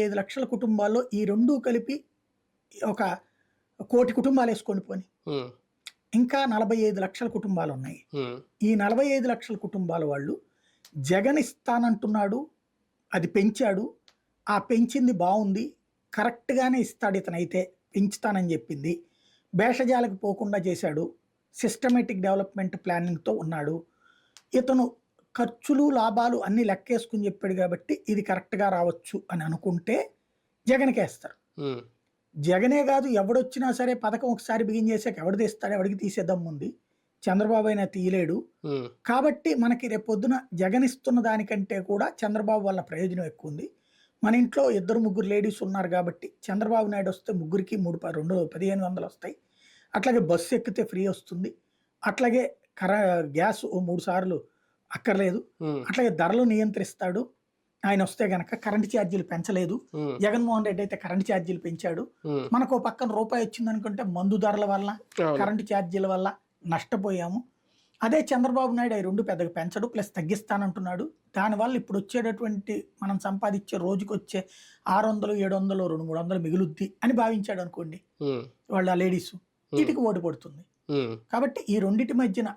ఐదు లక్షల కుటుంబాల్లో ఈ రెండు కలిపి ఒక కోటి కుటుంబాలు వేసుకొని పోని. ఇంకా నలభై ఐదు లక్షల కుటుంబాలు ఉన్నాయి. ఈ నలభై ఐదు లక్షల కుటుంబాల వాళ్ళు జగన్ ఇస్తానంటున్నాడు అది పెంచాడు ఆ పెంచింది బాగుంది కరెక్ట్గానే ఇస్తాడు ఇతనైతే పెంచుతానని చెప్పింది. భేషజాలకు పోకుండా చేశాడు సిస్టమేటిక్ డెవలప్మెంట్ ప్లానింగ్తో ఉన్నాడు. ఇతను ఖర్చులు లాభాలు అన్నీ లెక్కేసుకుని చెప్పాడు కాబట్టి ఇది కరెక్ట్గా రావచ్చు అని అనుకుంటే జగన్కే వేస్తారు. ఉమ్, జగనే కాదు ఎవడొచ్చినా సరే పథకం ఒకసారి బిగిన్ చేసాక ఎవడు తీస్తాడు ఎవడికి తీసేద్దాం ఉంది. చంద్రబాబు అయినా తీయలేడు. కాబట్టి మనకి రేపు పొద్దున జగన్ ఇస్తున్న దానికంటే కూడా చంద్రబాబు వల్ల ప్రయోజనం ఎక్కువ ఉంది. మన ఇంట్లో ఇద్దరు ముగ్గురు లేడీస్ ఉన్నారు కాబట్టి చంద్రబాబు నాయుడు వస్తే ముగ్గురికి మూడు రెండు పదిహేను వందలు వస్తాయి. అట్లాగే బస్సు ఎక్కితే ఫ్రీ వస్తుంది. అట్లాగే కర గ్యాస్ ఓ మూడు సార్లు అక్కర్లేదు. అట్లాగే ధరలు నియంత్రిస్తాడు. ఆయన వస్తే గనక కరెంటు ఛార్జీలు పెంచలేదు. జగన్మోహన్ రెడ్డి అయితే కరెంటు ఛార్జీలు పెంచాడు. మనకు పక్కన రూపాయి వచ్చింది అనుకుంటే మందు ధరల వల్ల. కరెంటు ఛార్జీల వల్ల నష్టపోయాము. అదే చంద్రబాబు నాయుడు అవి రెండు పెద్దగా పెంచడు ప్లస్ తగ్గిస్తానంటున్నాడు. దానివల్ల ఇప్పుడు వచ్చేటటువంటి మనం సంపాదించే రోజుకి వచ్చే ఆరు వందలు ఏడు వందలు రెండు మూడు వందలు మిగులుద్ది అని భావించాడు అనుకోండి. వాళ్ళ లేడీస్. వీటికి ఓటు పడుతుంది. కాబట్టి ఈ రెండిటి మధ్యన